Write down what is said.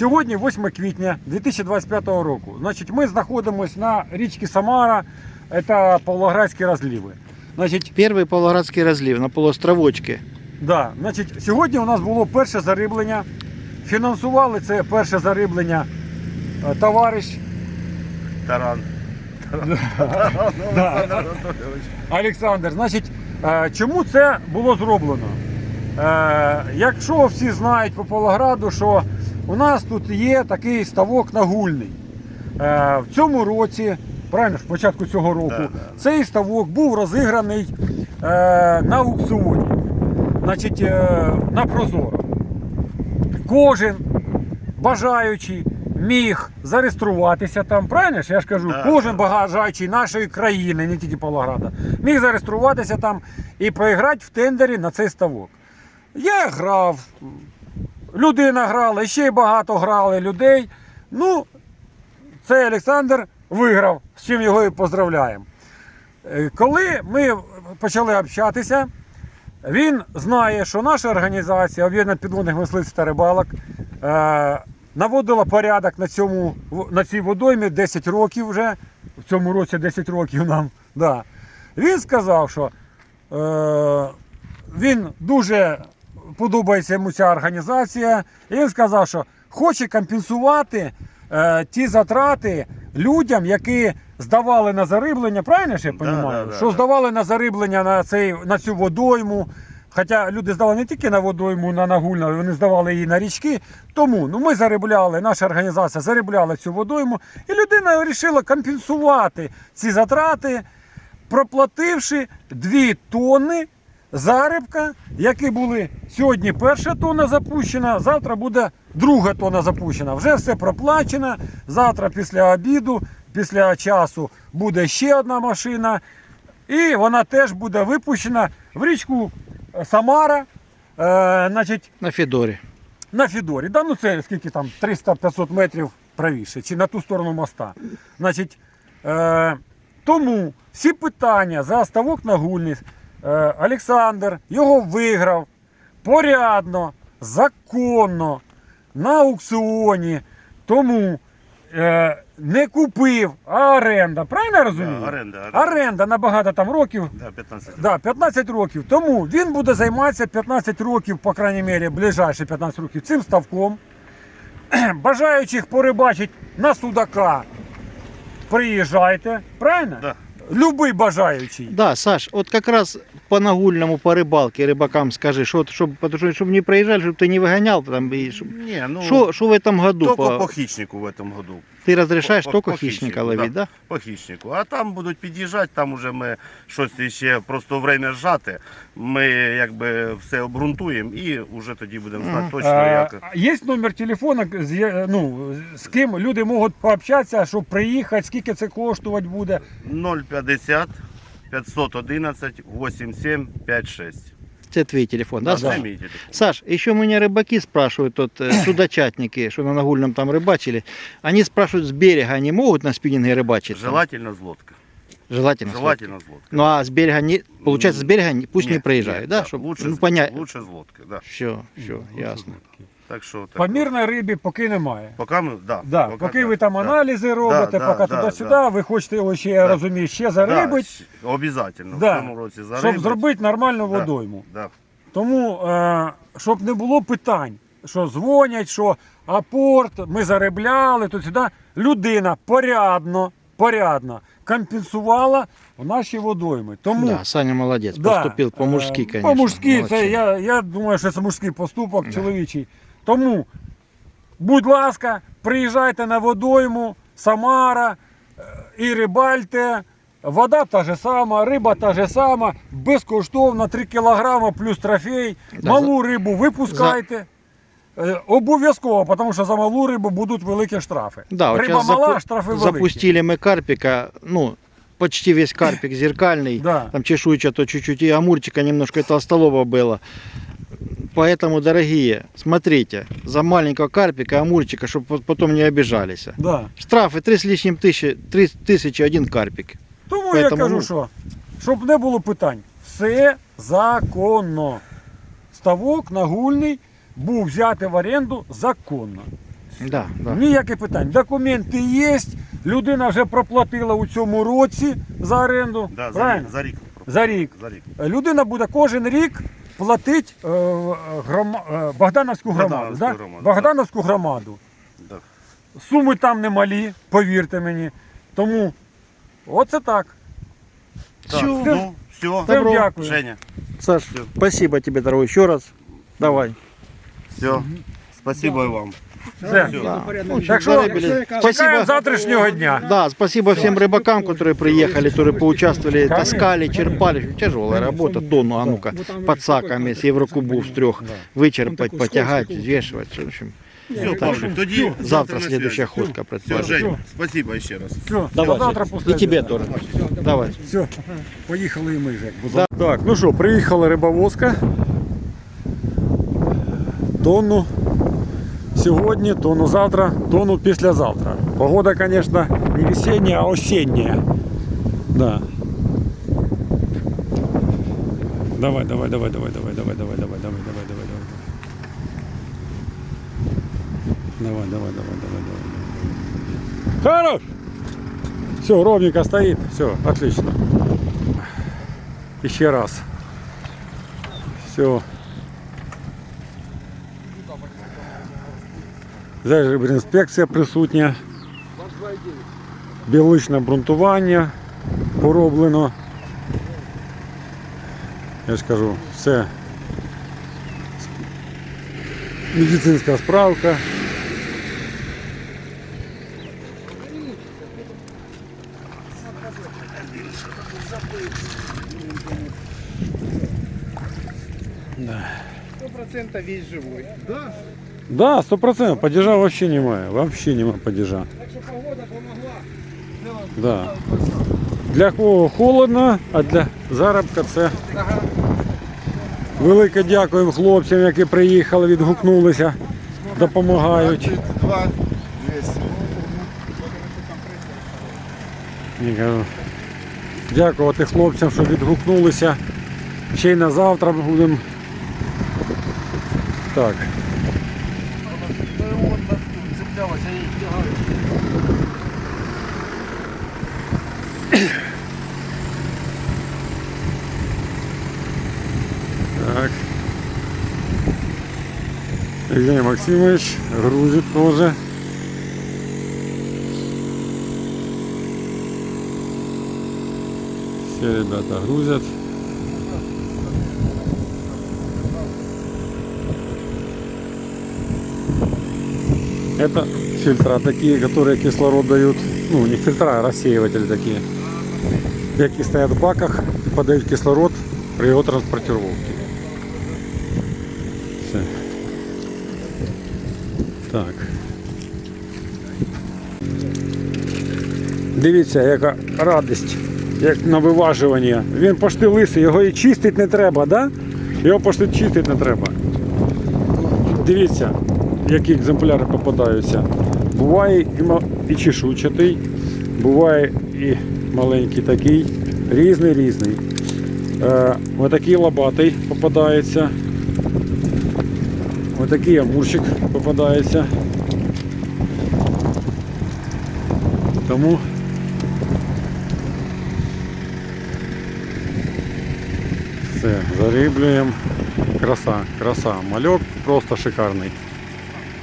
Сьогодні 8 квітня 2025 року. Значить, ми знаходимося на річці Самара, це Павлоградські розливи. Значить, Перший Павлоградський розлив на полуостровочці. да, значить, сьогодні у нас було перше зариблення. Фінансували це перше зариблення е, товариш Таран. Да. Олександр. Значить, е, чому це було зроблено? Е, Якщо всі знають по Павлограду, що у нас тут є такий ставок нагульний. Е, В цьому році, правильно ж, початку цього року, цей ставок був розіграний е, на аукціоні. Значить, е, на Прозоро. Кожен бажаючий міг зареєструватися там, правильно ж? Я ж кажу, кожен бажаючий нашої країни, не тільки Павлограда, міг зареєструватися там і проіграти в тендері на цей ставок. Я грав, людина грала, ще й багато грали людей. Ну, цей Олександр виграв, з чим його і поздравляємо. Е, Коли ми почали общатися, він знає, що наша організація Об'єднання підводних мисливців та рибалок е, наводила порядок на, цьому, на цій водоймі 10 років вже. В цьому році 10 років нам. Да. Він сказав, що е, він дуже подобається йому ця організація. І він сказав, що хоче компенсувати е, ті затрати людям, які здавали на зариблення, правильно ж я розумію? да, да, що да. здавали на зариблення на, цей, на цю водойму. Хоча люди здавали не тільки на водойму, на нагульну, вони здавали її на річки. Тому ну, ми заробляли, наша організація заробляла цю водойму, і людина вирішила компенсувати ці затрати, проплативши 2 тонни зарибка, які були сьогодні перша тонна запущена, завтра буде друга тонна запущена. Вже все проплачено. Завтра після обіду, після часу буде ще одна машина. І вона теж буде випущена в річку Самара. Е, значить, На Федорі. на Фідорі. Да, ну це скільки там 300-500 метрів правіше, чи на ту сторону моста. Значить, е, тому всі питання за ставок нагульний е, Олександр його виграв порядно, законно, на аукціоні. Тому е, не купив, а оренда. Правильно я розумію? Да, оренда, оренда. Оренда на багато там років. Да, 15 Да, 15 років. Тому він буде займатися 15 років, по крайній мірі, ближайші 15 років цим ставком. Бажаючих порибачить на судака. Приїжджайте, правильно? Да. Любий бажаючий. Да, Саш, от как раз по нагульному, по рыбалке рыбакам скажи, что, чтоб, потому что, чтобы не проезжали, чтобы ты не выгонял там. И, чтоб- Не, ну, Что что в этом году? только по- по хищнику в этом году. Ты разрешаешь по- только по хищника хищнику, ловить, да? По хищнику. А там будуть під'їжджати, там уже ми щось ще просто время зжати. Ми якби все обґрунтуємо і вже тоді будемо знати Мгм. точно, як. Є номер телефону, з, ну, з ким люди можуть пообщатися, щоб приїхати, скільки це коштувати буде. 050 511 8756. Это твой телефон, да, Да, Саш? да. Це мій телефон. Саш, еще меня рыбаки спрашивают, тут э, судочатники, что на нагульном там рыбачили. Они спрашивают, с берега они могут на спиннинге рыбачить? там? Желательно з лодки. Желательно. с лодки. Желательно з лодки. Ну а с берега не, получается, с берега не- пусть не Ні, проезжают, ні, да? Чтоб, лучше, ну, з- понять. лучше з лодки, да. Все, все, ясно. Так що так. По мірній рибі поки немає. Поки ми, да, Да, поки, ви так, там да. аналізи робите, да, поки да, туди-сюди, да. ви хочете його ще, я Да. розумію, ще зарибити, Да, обов'язательно. Да. В цьому році зарибить. щоб зробити нормальну Да. водойму. Да. Тому, е, щоб не було питань, що дзвонять, що апорт, ми заробляли, то сюди людина порядно, порядно компенсувала в наші водойми. Тому Да, Саня молодец, да, поступил по-мужски, е, конечно. По-мужськи, це, я, я думаю, що це мужський поступок чоловічий. Тому, будь ласка, приїжджайте на водойму, Самара е, і рибальте. Вода та же сама, риба та же сама, безкоштовно 3 кг плюс трофей. Да, малу рибу випускайте. Е, Обов'язково, тому що за малу рибу будуть великі штрафи. Да, вот Риба сейчас мала, запу- штрафи великі. запустили мы карпика, ну, почти весь карпик зеркальный, Да. там чешуйчато чуть-чуть, и амурчика немножко и толстолоба было. Поэтому, дорогие, смотрите, за маленького карпика, амурчика, чтобы потом не обижались. Да. Штрафы 3 с лишним тысячи, 3 тысячи один карпик. Тому я Поэтому, кажу, ну- що щоб не було питань, все законно. Ставок нагульний був взяти в оренду законно. Да, да. Ніяких питань. Документи є, людина вже проплатила у цьому році за оренду. Да, за, рік, правильно? за рік. За рік. За рік. Людина буде кожен рік платити е, грома, е, Богдановську громаду. Богдановську да? громаду, Богдановську громаду. Да. Суми там немалі, повірте мені. Тому оце так. Так, Всё. ну, все. Всем Добро. дякую. Женя, Саш, спасибо тебе, дорогой, еще раз. Давай. все. Спасибо и вам. Все. Да. Так що Зарыбили. чекаємо Спасибо. завтрашнього дня. Да, спасибо всем рыбакам, которые приехали, которые поучаствовали, таскали, черпали. Тяжелая работа, тонну, а ну-ка, под саками с Еврокубов с трех вычерпать, потягать, взвешивать. В общем, Все, Павлик, тоді завтра на следующая связи. ходка Все, предположим. Жень, спасибо еще раз. Все, Давай. завтра після И тебе обіду. тоже. Давай. Все, поїхали і ми вже. Так, ну що, приїхала рибовозка. Тонну сьогодні, тонну завтра, тонну післязавтра. Погода, звісно, не весенняя, а осенняя. Да. Давай, давай, давай, давай, давай, давай, давай, давай, давай, давай, давай, давай. Давай, давай, давай, давай, давай. Хорош! Все, ровненько стоит. Все, отлично. Еще раз. Все. Інспекція присутня. Біологічне обґрунтування пороблено. Я ж кажу, все. Медицинська справка. процентов весь живой. Да. Да, сто процентов. Падежа вообще немає. Вообще нема падежа. Погода помогла. Да. Для кого холодно, а для заробка це. Велике дякуємо хлопцям, які приїхали, відгукнулися, допомагають. 2 200. Я кажу, дякувати хлопцям, що відгукнулися. Ще й на завтра будемо. Так. Так. Евгений Максимович грузит тоже. Все ребята грузят. Это фильтра такие, которые кислород дают. Ну, не фильтра, а рассеиватели такие. Які стоят в баках и подают кислород при его транспортировке. Все. Так. Дивіться, яка радість, як на виважування. Він пошти лисий, його і чистити не треба, да? Його пошти чистити не треба. Дивіться, які екземпляри попадаються. Буває і, і чешуйчатий, буває і маленький такий, різний різний. Е, отакий лобатий попадається. Отакий амурчик попадається. Тому все, зариблюємо. Краса, краса. Мальок просто шикарний.